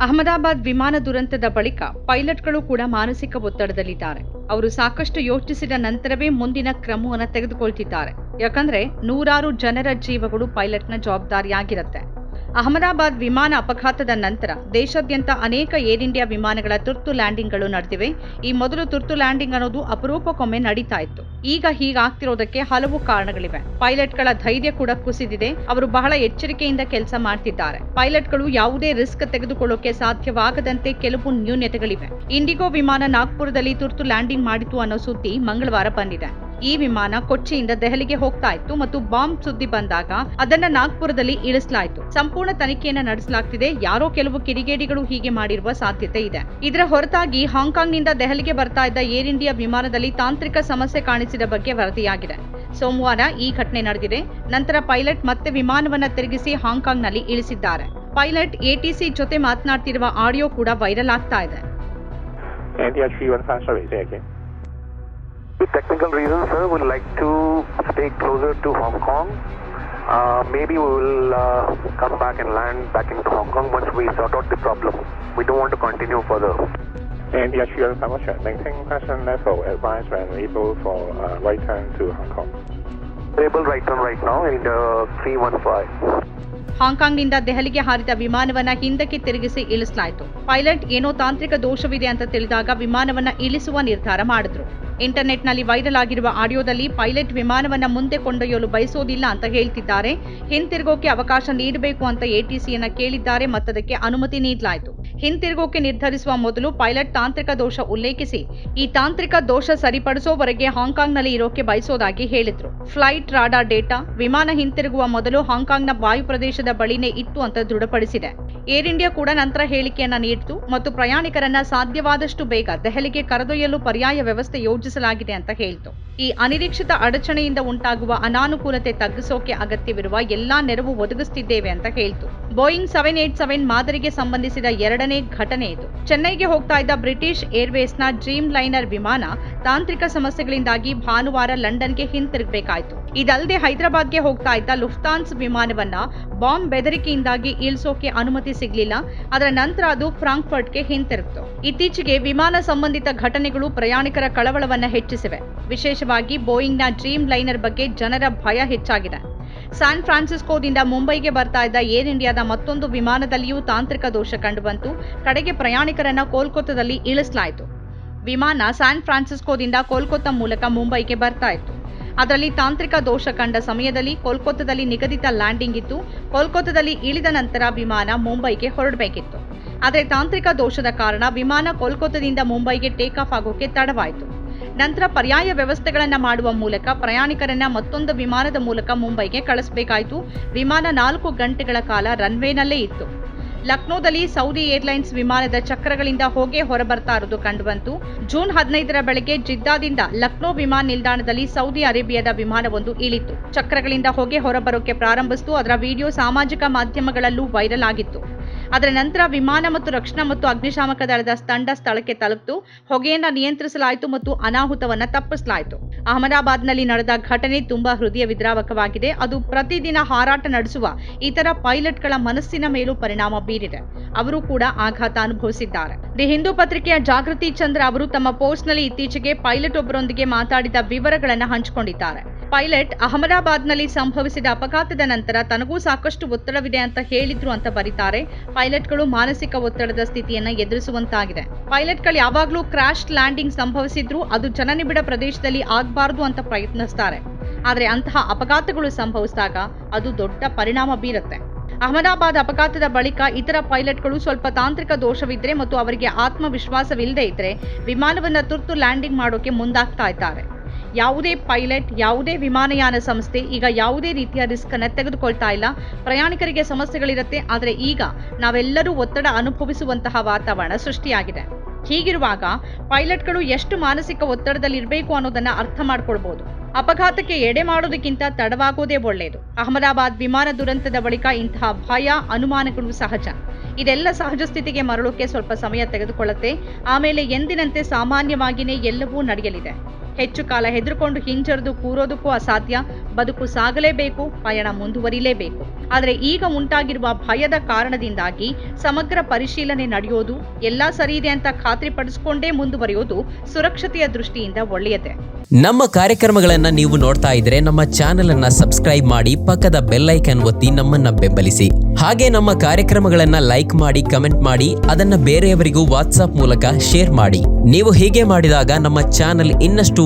ಅಹಮದಾಬಾದ್ ವಿಮಾನ ದುರಂತದ ಬಳಿಕ ಪೈಲಟ್ಗಳು ಕೂಡ ಮಾನಸಿಕ ಒತ್ತಡದಲ್ಲಿದ್ದಾರೆ. ಅವರು ಸಾಕಷ್ಟು ಯೋಚಿಸಿದ ನಂತರವೇ ಮುಂದಿನ ಕ್ರಮವನ್ನು ತೆಗೆದುಕೊಳ್ತಿದ್ದಾರೆ. ಯಾಕಂದ್ರೆ ನೂರಾರು ಜನರ ಜೀವಗಳು ಪೈಲಟ್ನ ಜವಾಬ್ದಾರಿಯಾಗಿರುತ್ತೆ. ಅಹಮದಾಬಾದ್ ವಿಮಾನ ಅಪಘಾತದ ನಂತರ ದೇಶಾದ್ಯಂತ ಅನೇಕ ಏರ್ ಇಂಡಿಯಾ ವಿಮಾನಗಳ ತುರ್ತು ಲ್ಯಾಂಡಿಂಗ್ಗಳು ನಡೆದಿವೆ. ಈ ಮೊದಲು ತುರ್ತು ಲ್ಯಾಂಡಿಂಗ್ ಅನ್ನೋದು ಅಪರೂಪಕ್ಕೊಮ್ಮೆ ನಡೀತಾ ಇತ್ತು. ಈಗ ಹೀಗಾಗ್ತಿರೋದಕ್ಕೆ ಹಲವು ಕಾರಣಗಳಿವೆ. ಪೈಲಟ್ಗಳ ಧೈರ್ಯ ಕೂಡ ಕುಸಿದಿದೆ. ಅವರು ಬಹಳ ಎಚ್ಚರಿಕೆಯಿಂದ ಕೆಲಸ ಮಾಡ್ತಿದ್ದಾರೆ. ಪೈಲಟ್ಗಳು ಯಾವುದೇ ರಿಸ್ಕ್ ತೆಗೆದುಕೊಳ್ಳೋಕೆ ಸಾಧ್ಯವಾಗದಂತೆ ಕೆಲವು ನ್ಯೂನತೆಗಳಿವೆ. ಇಂಡಿಗೋ ವಿಮಾನ ನಾಗ್ಪುರದಲ್ಲಿ ತುರ್ತು ಲ್ಯಾಂಡಿಂಗ್ ಮಾಡಿತು ಅನ್ನೋ ಸುದ್ದಿ ಮಂಗಳವಾರ ಬಂದಿದೆ. ಈ ವಿಮಾನ ಕೊಚ್ಚಿಯಿಂದ ದೆಹಲಿಗೆ ಹೋಗ್ತಾ ಇತ್ತು ಮತ್ತು ಬಾಂಬ್ ಸುದ್ದಿ ಬಂದಾಗ ಅದನ್ನ ನಾಗ್ಪುರದಲ್ಲಿ ಇಳಿಸಲಾಯಿತು. ಸಂಪೂರ್ಣ ತನಿಖೆಯನ್ನ ನಡೆಸಲಾಗ್ತಿದೆ. ಯಾರೋ ಕೆಲವು ಕಿಡಿಗೇಡಿಗಳು ಹೀಗೆ ಮಾಡಿರುವ ಸಾಧ್ಯತೆ ಇದೆ. ಇದರ ಹೊರತಾಗಿ ಹಾಂಗ್ಕಾಂಗ್ನಿಂದ ದೆಹಲಿಗೆ ಬರ್ತಾ ಇದ್ದ ಏರ್ ಇಂಡಿಯಾ ವಿಮಾನದಲ್ಲಿ ತಾಂತ್ರಿಕ ಸಮಸ್ಯೆ ಕಾಣಿಸಿದ ಬಗ್ಗೆ ವರದಿಯಾಗಿದೆ. ಸೋಮವಾರ ಈ ಘಟನೆ ನಡೆದಿದೆ. ನಂತರ ಪೈಲಟ್ ಮತ್ತೆ ವಿಮಾನವನ್ನ ತಿರುಗಿಸಿ ಹಾಂಗ್ಕಾಂಗ್ನಲ್ಲಿ ಇಳಿಸಿದ್ದಾರೆ. ಪೈಲಟ್ ಎಟಿಸಿ ಜೊತೆ ಮಾತನಾಡ್ತಿರುವ ಆಡಿಯೋ ಕೂಡ ವೈರಲ್ ಆಗ್ತಾ ಇದೆ. India 315, sorry, say again. With technical reasons, sir, we'd like to stay closer to Hong Kong. Uh, maybe we will uh, come back and land back into Hong Kong once we sort out the problem. We don't want to continue further. India 315, maintain present level, advise when able for uh, right turn to Hong Kong. Able right turn right now in uh, 315. ಹಾಂಗ್ಕಾಂಗ್ನಿಂದ ದೆಹಲಿಗೆ ಹಾರಿದ ವಿಮಾನವನ್ನ ಹಿಂದಕ್ಕೆ ತಿರುಗಿಸಿ ಇಳಿಸಲಾಯಿತು pilot ಏನೋ ತಾಂತ್ರಿಕ ದೋಷವಿದೆ ಅಂತ ತಿಳಿದಾಗ ವಿಮಾನವನ್ನ ಇಳಿಸುವ ನಿರ್ಧಾರ ಮಾಡಿದ್ರು ಇಂಟರ್ನೆಟ್ನಲ್ಲಿ ವೈರಲ್ ಆಗಿರುವ ಆಡಿಯೋದಲ್ಲಿ ಪೈಲಟ್ ವಿಮಾನವನ್ನು ಮುಂದೆ ಕೊಂಡೊಯ್ಯಲು ಬಯಸೋದಿಲ್ಲ ಅಂತ ಹೇಳ್ತಿದ್ದಾರೆ. ಹಿಂತಿರುಗೋಕೆ ಅವಕಾಶ ನೀಡಬೇಕು ಅಂತ ಎಟಿಸಿಯನ್ನ ಕೇಳಿದ್ದಾರೆ. ಮತ್ತದಕ್ಕೆ ಅನುಮತಿ ನೀಡಲಾಯಿತು. ಹಿಂತಿರುಗೋಕೆ ನಿರ್ಧರಿಸುವ ಮೊದಲು ಪೈಲಟ್ ತಾಂತ್ರಿಕ ದೋಷ ಉಲ್ಲೇಖಿಸಿ. ಈ ತಾಂತ್ರಿಕ ದೋಷ ಸರಿಪಡಿಸೋವರೆಗೆ ಹಾಂಗ್ಕಾಂಗ್ನಲ್ಲಿ ಇರೋಕೆ ಬಯಸೋದಾಗಿ ಹೇಳಿದ್ರು. ಫ್ಲೈಟ್ ರಾಡಾರ್ ಡೇಟಾ, ವಿಮಾನ ಹಿಂತಿರುಗುವ ಮೊದಲು ಹಾಂಕಾಂಗ್ನ ವಾಯುಪ್ರದೇಶದ ಬಳಿನೇ ಇತ್ತು ಅಂತ ದೃಢಪಡಿಸಿದೆ. ಏರ್ ಇಂಡಿಯಾ ಕೂಡ ನಂತರ ಹೇಳಿಕೆಯನ್ನ ನೀಡಿತು ಮತ್ತು ಪ್ರಯಾಣಿಕರನ್ನ ಸಾಧ್ಯವಾದಷ್ಟು ಬೇಗ ದೆಹಲಿಗೆ ಕರೆದೊಯ್ಯಲು ಪರ್ಯಾಯ ವ್ಯವಸ್ಥೆ ಯೋಜಿಸಲಾಗಿದೆ ಅಂತ ಹೇಳಿತು. ಈ ಅನಿರೀಕ್ಷಿತ ಅಡಚಣೆಯಿಂದ ಉಂಟಾಗುವ ಅನಾನುಕೂಲತೆ ತಗ್ಗಿಸೋಕೆ ಅಗತ್ಯವಿರುವ ಎಲ್ಲಾ ನೆರವು ಒದಗಿಸುತ್ತಿದ್ದೇವೆ ಅಂತ ಹೇಳಿತು. ಬೋಯಿಂಗ್ ಸೆವೆನ್ ಏಟ್ ಸೆವೆನ್ ಮಾದರಿಗೆ ಸಂಬಂಧಿಸಿದ ಎರಡನೇ ಘಟನೆ ಇದು. ಚೆನ್ನೈಗೆ ಹೋಗ್ತಾ ಇದ್ದ ಬ್ರಿಟಿಷ್ ಏರ್ವೇಸ್ನ ಡ್ರೀಮ್ ಲೈನರ್ ವಿಮಾನ ತಾಂತ್ರಿಕ ಸಮಸ್ಯೆಗಳಿಂದಾಗಿ ಭಾನುವಾರ ಲಂಡನ್ಗೆ ಹಿಂತಿರುಗಬೇಕಾಯಿತು. ಇದಲ್ಲದೆ ಹೈದರಾಬಾದ್ಗೆ ಹೋಗ್ತಾ ಇದ್ದ ಲುಫ್ತಾನ್ಸ್ ವಿಮಾನವನ್ನ ಬಾಂಬ್ ಬೆದರಿಕೆಯಿಂದಾಗಿ ಇಳಿಸೋಕೆ ಅನುಮತಿ ಸಿಗಲಿಲ್ಲ. ಅದರ ನಂತರ ಅದು ಫ್ರಾಂಕ್ಫರ್ಟ್ಗೆ ಹಿಂತಿರುಗಿತು. ಇತ್ತೀಚೆಗೆ ವಿಮಾನ ಸಂಬಂಧಿತ ಘಟನೆಗಳು ಪ್ರಯಾಣಿಕರ ಕಳವಳವನ್ನು ಹೆಚ್ಚಿಸಿವೆ. ವಿಶೇಷವಾಗಿ ಬೋಯಿಂಗ್ನ ಡ್ರೀಮ್ ಲೈನರ್ ಬಗ್ಗೆ ಜನರ ಭಯ ಹೆಚ್ಚಾಗಿದೆ. ಸ್ಯಾನ್ ಫ್ರಾನ್ಸಿಸ್ಕೋದಿಂದ ಮುಂಬೈಗೆ ಬರ್ತಾ ಇದ್ದ ಏರ್ ಇಂಡಿಯಾದ ಮತ್ತೊಂದು ವಿಮಾನದಲ್ಲಿಯೂ ತಾಂತ್ರಿಕ ದೋಷ ಕಂಡುಬಂತು. ಕಡೆಗೆ ಪ್ರಯಾಣಿಕರನ್ನ ಕೋಲ್ಕತ್ತಾದಲ್ಲಿ ಇಳಿಸಲಾಯಿತು. ವಿಮಾನ ಸ್ಯಾನ್ ಫ್ರಾನ್ಸಿಸ್ಕೋದಿಂದ ಕೋಲ್ಕತ್ತಾ ಮೂಲಕ ಮುಂಬೈಗೆ ಬರ್ತಾ ಇತ್ತು. ಅದರಲ್ಲಿ ತಾಂತ್ರಿಕ ದೋಷ ಕಂಡ ಸಮಯದಲ್ಲಿ ಕೋಲ್ಕತ್ತಾದಲ್ಲಿ ನಿಗದಿತ ಲ್ಯಾಂಡಿಂಗ್ ಇತ್ತು. ಕೋಲ್ಕತ್ತಾದಲ್ಲಿ ಇಳಿದ ನಂತರ ವಿಮಾನ ಮುಂಬೈಗೆ ಹೊರಡಬೇಕಿತ್ತು. ಆದರೆ ತಾಂತ್ರಿಕ ದೋಷದ ಕಾರಣ ವಿಮಾನ ಕೋಲ್ಕತ್ತಾದಿಂದ ಮುಂಬೈಗೆ ಟೇಕ್ ಆಫ್ ಆಗೋಕೆ ತಡವಾಯಿತು. ನಂತರ ಪರ್ಯಾಯ ವ್ಯವಸ್ಥೆಗಳನ್ನು ಮಾಡುವ ಮೂಲಕ ಪ್ರಯಾಣಿಕರನ್ನ ಮತ್ತೊಂದು ವಿಮಾನದ ಮೂಲಕ ಮುಂಬೈಗೆ ಕಳಿಸಬೇಕಾಯಿತು. ವಿಮಾನ ನಾಲ್ಕು ಗಂಟೆಗಳ ಕಾಲ ರನ್ವೇನಲ್ಲೇ ಇತ್ತು. ಲಕ್ನೋದಲ್ಲಿ ಸೌದಿ ಏರ್ಲೈನ್ಸ್ ವಿಮಾನದ ಚಕ್ರಗಳಿಂದ ಹೊಗೆ ಹೊರಬರ್ತಾ ಇರುವುದು ಕಂಡುಬಂತು. ಜೂನ್ ಹದಿನೈದರ ಬೆಳಗ್ಗೆ ಜಿದ್ದಾದಿಂದ ಲಕ್ನೋ ವಿಮಾನ ನಿಲ್ದಾಣದಲ್ಲಿ ಸೌದಿ ಅರೇಬಿಯಾದ ವಿಮಾನವೊಂದು ಇಳಿತು ಚಕ್ರಗಳಿಂದ ಹೊಗೆ ಹೊರಬರೋಕೆ ಪ್ರಾರಂಭಿಸಿತು. ಅದರ ವಿಡಿಯೋ ಸಾಮಾಜಿಕ ಮಾಧ್ಯಮಗಳಲ್ಲೂ ವೈರಲ್ ಆಗಿತ್ತು. ಅದರ ನಂತರ ವಿಮಾನ ಮತ್ತು ರಕ್ಷಣಾ ಮತ್ತು ಅಗ್ನಿಶಾಮಕ ದಳದ ತಂಡ ಸ್ಥಳಕ್ಕೆ ತಲುಪಿತು. ಹೊಗೆಯನ್ನ ನಿಯಂತ್ರಿಸಲಾಯಿತು ಮತ್ತು ಅನಾಹುತವನ್ನು ತಪ್ಪಿಸಲಾಯಿತು. ಅಹಮದಾಬಾದ್ನಲ್ಲಿ ನಡೆದ ಘಟನೆ ತುಂಬಾ ಹೃದಯ ವಿದ್ರಾವಕವಾಗಿದೆ. ಅದು ಪ್ರತಿದಿನ ಹಾರಾಟ ನಡೆಸುವ ಇತರ ಪೈಲಟ್ಗಳ ಮನಸ್ಸಿನ ಮೇಲೂ ಪರಿಣಾಮ ಬೀರಿದೆ. ಅವರು ಕೂಡ ಆಘಾತ ಅನುಭವಿಸಿದ್ದಾರೆ. ದಿ ಹಿಂದೂ ಪತ್ರಿಕೆಯ ಜಾಗೃತಿ ಚಂದ್ರ ಅವರು ತಮ್ಮ ಪೋಸ್ಟ್ನಲ್ಲಿ ಇತ್ತೀಚೆಗೆ ಪೈಲಟ್ ಒಬ್ಬರೊಂದಿಗೆ ಮಾತಾಡಿದ ವಿವರಗಳನ್ನು ಹಂಚಿಕೊಂಡಿದ್ದಾರೆ. ಪೈಲಟ್ ಅಹಮದಾಬಾದ್ನಲ್ಲಿ ಸಂಭವಿಸಿದ ಅಪಘಾತದ ನಂತರ ತನಗೂ ಸಾಕಷ್ಟು ಒತ್ತಡವಿದೆ ಅಂತ ಹೇಳಿದ್ರು ಅಂತ ಬರೀತಾರೆ. ಪೈಲಟ್ಗಳು ಮಾನಸಿಕ ಒತ್ತಡದ ಸ್ಥಿತಿಯನ್ನ ಎದುರಿಸುವಂತಾಗಿದೆ. ಪೈಲಟ್ಗಳು ಯಾವಾಗಲೂ ಕ್ರಾಶ್ ಲ್ಯಾಂಡಿಂಗ್ ಸಂಭವಿಸಿದ್ರು, ಅದು ಜನನಿಬಿಡ ಪ್ರದೇಶದಲ್ಲಿ ಆಗಬಾರದು ಅಂತ ಪ್ರಯತ್ನಿಸ್ತಾರೆ. ಆದರೆ ಅಂತಹ ಅಪಘಾತಗಳು ಸಂಭವಿಸಿದಾಗ ಅದು ದೊಡ್ಡ ಪರಿಣಾಮ ಬೀರುತ್ತೆ. ಅಹಮದಾಬಾದ್ ಅಪಘಾತದ ಬಳಿಕ ಇತರ ಪೈಲಟ್ಗಳು ಸ್ವಲ್ಪ ತಾಂತ್ರಿಕ ದೋಷವಿದ್ರೆ ಮತ್ತು ಅವರಿಗೆ ಆತ್ಮವಿಶ್ವಾಸವಿಲ್ಲದೆ ಇದ್ರೆ ವಿಮಾನವನ್ನ ತುರ್ತು ಲ್ಯಾಂಡಿಂಗ್ ಮಾಡೋಕೆ ಮುಂದಾಗ್ತಾ ಇದ್ದಾರೆ. ಯಾವುದೇ ಪೈಲಟ್, ಯಾವುದೇ ವಿಮಾನಯಾನ ಸಂಸ್ಥೆ ಈಗ ಯಾವುದೇ ರೀತಿಯ ರಿಸ್ಕ್ ಅನ್ನ ತೆಗೆದುಕೊಳ್ತಾ ಇಲ್ಲ. ಪ್ರಯಾಣಿಕರಿಗೆ ಸಮಸ್ಯೆಗಳಿರುತ್ತೆ, ಆದರೆ ಈಗ ನಾವೆಲ್ಲರೂ ಒತ್ತಡ ಅನುಭವಿಸುವಂತಹ ವಾತಾವರಣ ಸೃಷ್ಟಿಯಾಗಿದೆ. ಹೀಗಿರುವಾಗ ಪೈಲಟ್ಗಳು ಎಷ್ಟು ಮಾನಸಿಕ ಒತ್ತಡದಲ್ಲಿ ಇರಬೇಕು ಅನ್ನೋದನ್ನ ಅರ್ಥ ಮಾಡ್ಕೊಳ್ಬಹುದು ಅಪಘಾತಕ್ಕೆ ಎಡೆ ಮಾಡೋದಕ್ಕಿಂತ ತಡವಾಗೋದೇ ಒಳ್ಳೆಯದು ಅಹಮದಾಬಾದ್ ವಿಮಾನ ದುರಂತದ ಬಳಿಕ ಇಂತಹ ಭಯ, ಅನುಮಾನಗಳು ಸಹಜ. ಇದೆಲ್ಲ ಸಹಜ ಸ್ಥಿತಿಗೆ ಮರಳೋಕೆ ಸ್ವಲ್ಪ ಸಮಯ ತೆಗೆದುಕೊಳ್ಳುತ್ತೆ. ಆಮೇಲೆ ಎಂದಿನಂತೆ ಸಾಮಾನ್ಯವಾಗಿಯೇ ಎಲ್ಲವೂ ನಡೆಯಲಿದೆ. ಹೆಚ್ಚು ಕಾಲ ಹೆದರ್ಕೊಂಡು ಹಿಂಜರಿದು ಕೂರೋದಕ್ಕೂ ಅಸಾಧ್ಯ. ಬದುಕು ಸಾಗಲೇಬೇಕು, ಪಯಣ ಮುಂದುವರಿಲೇಬೇಕು. ಆದರೆ ಈಗ ಉಂಟಾಗಿರುವ ಭಯದ ಕಾರಣದಿಂದಾಗಿ ಸಮಗ್ರ ಪರಿಶೀಲನೆ ನಡೆಯೋದು, ಎಲ್ಲಾ ಸರಿ ಇದೆ ಅಂತ ಖಾತ್ರಿಪಡಿಸಿಕೊಂಡೇ ಮುಂದುವರಿಯೋದು ಸುರಕ್ಷತೆಯ ದೃಷ್ಟಿಯಿಂದ ಒಳ್ಳೆಯದೇ. ನಮ್ಮ ಕಾರ್ಯಕ್ರಮಗಳನ್ನ ನೀವು ನೋಡ್ತಾ ಇದ್ರೆ ನಮ್ಮ ಚಾನೆಲ್ ಅನ್ನ ಸಬ್ಸ್ಕ್ರೈಬ್ ಮಾಡಿ ಪಕ್ಕದ ಬೆಲ್ಲೈಕನ್ ಒತ್ತಿ ನಮ್ಮನ್ನ ಬೆಂಬಲಿಸಿ. ಹಾಗೆ ನಮ್ಮ ಕಾರ್ಯಕ್ರಮಗಳನ್ನ ಲೈಕ್ ಮಾಡಿ, ಕಮೆಂಟ್ ಮಾಡಿ, ಅದನ್ನ ಬೇರೆಯವರಿಗೂ ವಾಟ್ಸ್ಆಪ್ ಮೂಲಕ ಶೇರ್ ಮಾಡಿ. ನೀವು ಹೀಗೆ ಮಾಡಿದಾಗ ನಮ್ಮ ಚಾನೆಲ್ ಇನ್ನಷ್ಟು